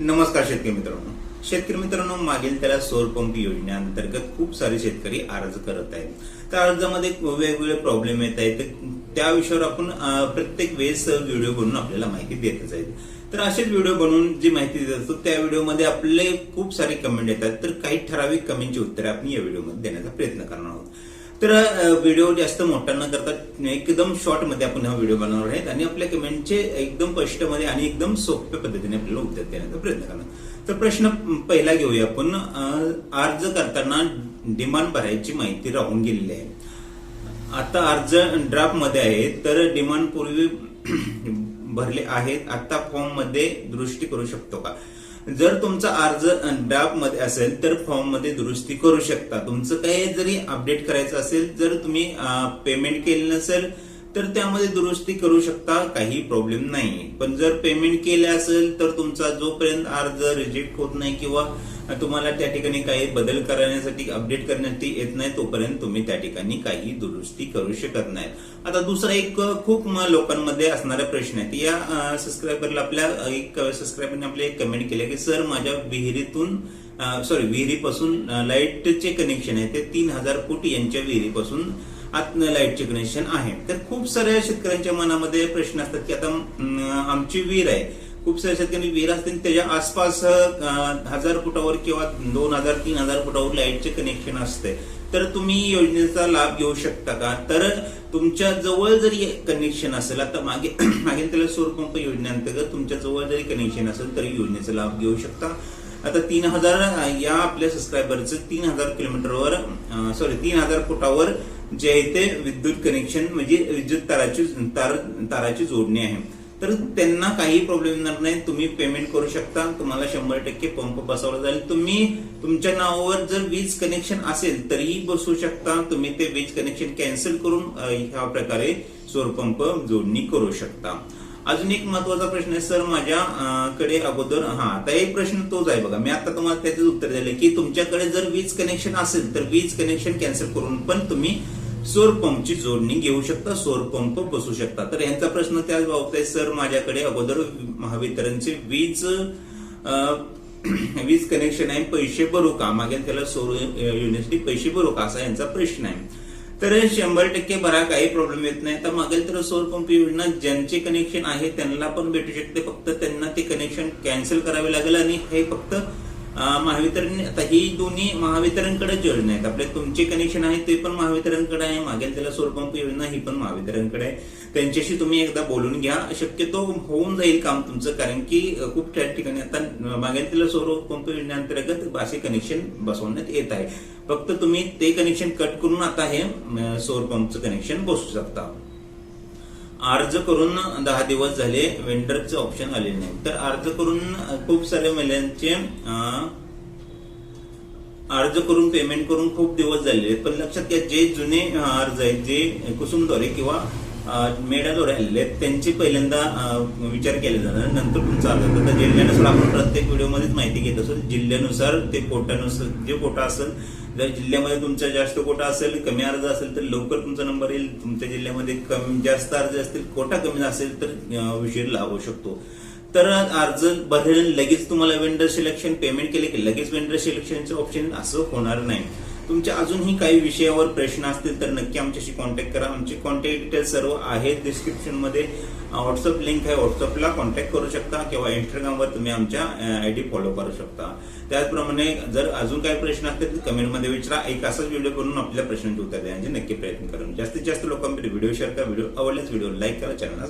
नमस्कार शेतकरी मित्रांनो. शेतकरी मित्रांनो मागील त्याला सौर पंप योजनेअंतर्गत खूप सारे शेतकरी अर्ज करत आहेत. त्या अर्जामध्ये वेगवेगळे प्रॉब्लेम येत आहेत. त्या विषयावर आपण प्रत्येक वेळेस व्हिडिओ बनवून आपल्याला माहिती देतच आहेत. तर असेच व्हिडिओ बनवून जी माहिती देत असतो त्या व्हिडिओमध्ये आपले खूप सारे कमेंट येतात. तर काही ठराविक कमेंटची उत्तरे आपण या व्हिडिओमध्ये देण्याचा प्रयत्न करणार आहोत. तर व्हिडिओ जास्त मोठा न करता एकदम शॉर्टमध्ये आपण हा व्हिडिओ बनवणार आहेत आणि आपल्या कमेंटचे एकदम स्पष्टमध्ये आणि एकदम सोप्या पद्धतीने आपल्याला उत्तर देण्याचा प्रयत्न करणार. तर प्रश्न पहिला घेऊया आपण. अर्ज करताना डिमांड भरायची माहिती राहून गेलेली आहे. आता अर्ज ड्राफ्टमध्ये आहे तर डिमांड पूर्वी भरले आहेत. आता फॉर्ममध्ये दृष्टी करू शकतो का? जर तुमचा अर्ज ड्राफ्टमध्ये असेल तर फॉर्ममध्ये दुरुस्ती करू शकता. तुमचं काही जरी अपडेट करायचं असेल जर तुम्ही पेमेंट केलं नसेल तर त्यामध्ये दुरुस्ती करू शकता काही प्रॉब्लेम नाही. पण जर पेमेंट केले असेल तर तुमचा जोपर्यंत अर्ज रिजेक्ट होत नाही किंवा तुम्हाला त्या ठिकाणी काही बदल करण्यासाठी अपडेट करण्यासाठी येत नाही तोपर्यंत तुम्ही त्या ठिकाणी काही दुरुस्ती करू शकत नाही. आता दुसरा एक खूप लोकांमध्ये असणारा प्रश्न आहे. या सबस्क्रायबरला आपल्या एक सबस्क्रायबरने आपले एक कमेंट केले की सर माझ्या विहिरीतून सॉरी विहिरीपासून लाईटचे कनेक्शन आहे. ते तीन हजार फूट यांच्या विहिरीपासून लाईटचे कनेक्शन आहे. तर खूप साऱ्या शेतकऱ्यांच्या मनामध्ये प्रश्न असतात की आता आमची विहीर आहे. खूप साऱ्या शेतकऱ्यांनी विहीर असते त्याच्या आसपास हजार फुटावर किंवा दोन हजार तीन हजार फुटावर लाईटचे कनेक्शन असते. तर तुम्ही योजनेचा लाभ घेऊ शकता का? तर तुमच्या जवळ जरी कनेक्शन असेल आता मागे मागे त्याला सौरपंप योजनेअंतर्गत तुमच्या जवळ जरी कनेक्शन असेल तरी योजनेचा लाभ घेऊ शकता. आता तीन हजार या आपल्या सबस्क्रायबरचं तीन हजार किलोमीटरवर सॉरी तीन हजार फुटावर जे आहे ते विद्युत कनेक्शन म्हणजे विद्युत ताराची तार ताराची जोडणी आहे. तर त्यांना काही प्रॉब्लेम येणार नाही. तुम्ही पेमेंट करू शकता. तुम्हाला शंभर टक्के पंप बसवला जाईल. तुम्ही तुमच्या नावावर जर वीज कनेक्शन असेल तरीही बसवू शकता. तुम्ही ते वीज कनेक्शन कॅन्सल करून ह्या प्रकारे सौरपंप जोडणी करू शकता. अजून एक महत्त्वाचा प्रश्न आहे सर माझ्याकडे अगोदर हा आता एक प्रश्न तोच आहे बघा. मी आता तुम्हाला त्याचं उत्तर दिले की तुमच्याकडे जर वीज कनेक्शन असेल तर वीज कनेक्शन कॅन्सल करून पण तुम्ही सौर पंपची जोडणी घेऊ शकता सौर पंप बसू शकता. तर यांचा प्रश्न त्याच बाबत आहे सर माझ्याकडे अगोदर महावितरणचे वीज वीज कनेक्शन आहे पैसे भरू का? मागेल त्याला सौर युनिव्हर्सिटी पैसे भरू का? असा यांचा प्रश्न आहे. तर शंभर टक्के भरा काही प्रॉब्लेम येत नाही. तर मागेल तर सौर पंप योजना ज्यांचे कनेक्शन आहे त्यांना पण भेटू शकते. फक्त त्यांना ते कनेक्शन कॅन्सल करावे लागेल आणि हे फक्त महावितरण आता ही दोन्ही महावितरणकडेच योजना आहेत. आपले तुमचे कनेक्शन आहे ते पण महावितरणकडे आहे. मागेल त्याला सौर योजना ही पण महावितरणकडे आहे. त्यांच्याशी तुम्ही एकदा बोलून घ्या. शक्यतो होऊन जाईल काम तुमचं कारण की खूप त्या ठिकाणी आता मागेल त्याला सौर पंप योजनेअंतर्गत असे कनेक्शन बसवण्यात येत आहे. फक्त तुम्ही ते कनेक्शन कट करून आता हे अं, सौर पंपचं कनेक्शन बसू शकता. अर्ज करून दहा दिवस झाले वेंडरचं ऑप्शन आले नाही. तर अर्ज करून खूप साऱ्या महिलांचे अर्ज करून पेमेंट करून खूप दिवस झाले. पण लक्षात घ्या जे जुने अर्ज आहेत जे कुसुमद्वारे किंवा अं, मेढ्याद्वारे आलेले आहेत. त्यांची पहिल्यांदा विचार केला जाणार नंतर तुमचा अर्ज तर जिल्ह्यानुसार आपण प्रत्येक व्हिडिओमध्येच माहिती घेत असतो. जिल्ह्यानुसार ते कोटानुसार जे कोटा असेल जर जिल्ह्यामध्ये तुमचा जास्त कोटा असेल कमी अर्ज असेल तर लवकर तुमचा नंबर येईल. तुमच्या जिल्ह्यामध्ये कमी जास्त अर्ज असतील कोटा कमी असेल तर उशीर लागू शकतो. तर अर्ज भरेल लगेच तुम्हाला वेंडर सिलेक्शन पेमेंट केले की लगेच वेंडर सिलेक्शनचं ऑप्शन असं होणार नाही. तुमच्या अजूनही काही विषयावर प्रश्न असतील तर नक्की आमच्याशी कॉन्टॅक्ट करा. आमचे कॉन्टॅक्ट डिटेल्स सर्व आहेत डिस्क्रिप्शनमध्ये व्हॉट्सअप लिंक आहे. व्हॉट्सअपला कॉन्टॅक्ट करू शकता किंवा इंस्टाग्रामवर तुम्ही आमच्या आय डी फॉलो करू शकता. त्याचप्रमाणे जर अजून काही प्रश्न असतील तर कमेंटमध्ये विचारा. एक असाच व्हिडिओ करून आपल्या प्रश्नांची उत्तर देण्याचे नक्की प्रयत्न करून जास्तीत जास्त लोकांपर्यंत व्हिडिओ शेअर करा. व्हिडिओ आवडल्यास व्हिडिओ लाईक करा. चॅनल